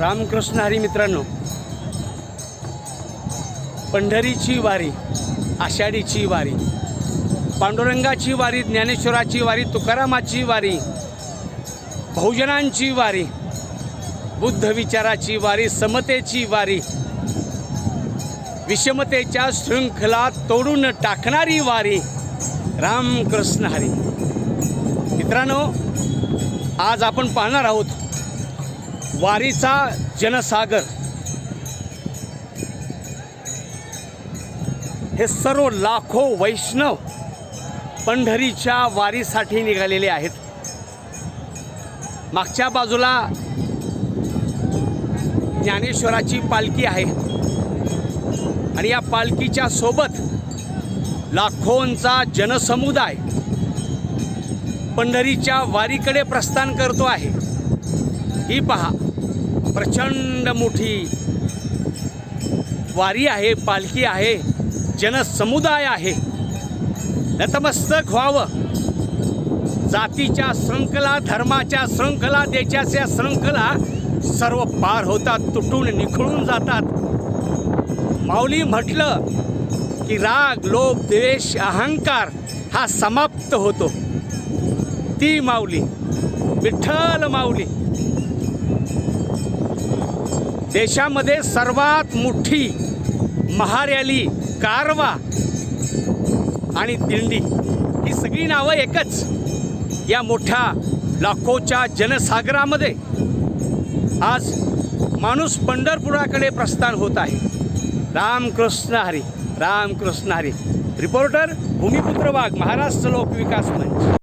रामकृष्ण हरी मित्रांनो पंढरीची वारी आषाढीची वारी पांडुरंगाची वारी ज्ञानेश्वराची वारी तुकारामाची वारी बहुजनांची वारी बुद्ध विचाराची वारी समतेची वारी विषमतेच्या शृंखला तोडून टाकणारी वारी रामकृष्ण हरी. मित्रांनो आज आपण पाहणार आहोत वारीचा जनसागर. हे सर्व लाखो वैष्णव पंढरीच्या वारीसाठी निघालेले आहेत. मागच्या बाजूला ज्ञानेश्वराची पालखी आहे. आणि या पालखीच्या सोबत लाखोंचा जनसमुदाय पंढरीच्या वारीकडे प्रस्थान करतो आहे. ही पहा प्रचंड मोठी वारी आहे पालखी आहे जनसमुदाय आहे. नतमस्तक व्हावं. जातीच्या शृंखला धर्माच्या शृंखला देशाच्या शृंखला सर्व पार होतात तुटून निखळून जातात. माऊली म्हटलं की राग लोभ द्वेष अहंकार हा समाप्त होतो. ती माऊली विठ्ठल माऊली देशामध्ये सर्वात मोठी महारॅली कारवा आणि दिंडी ही सगळी नावं एकच. या मोठ्या लाखोच्या जनसागरामध्ये आज माणूस पंढरपुराकडे प्रस्थान होत आहे. रामकृष्ण हरी रामकृष्ण हरी. रिपोर्टर भूमिपुत्र वाघ महाराष्ट्र लोक विकास मंच.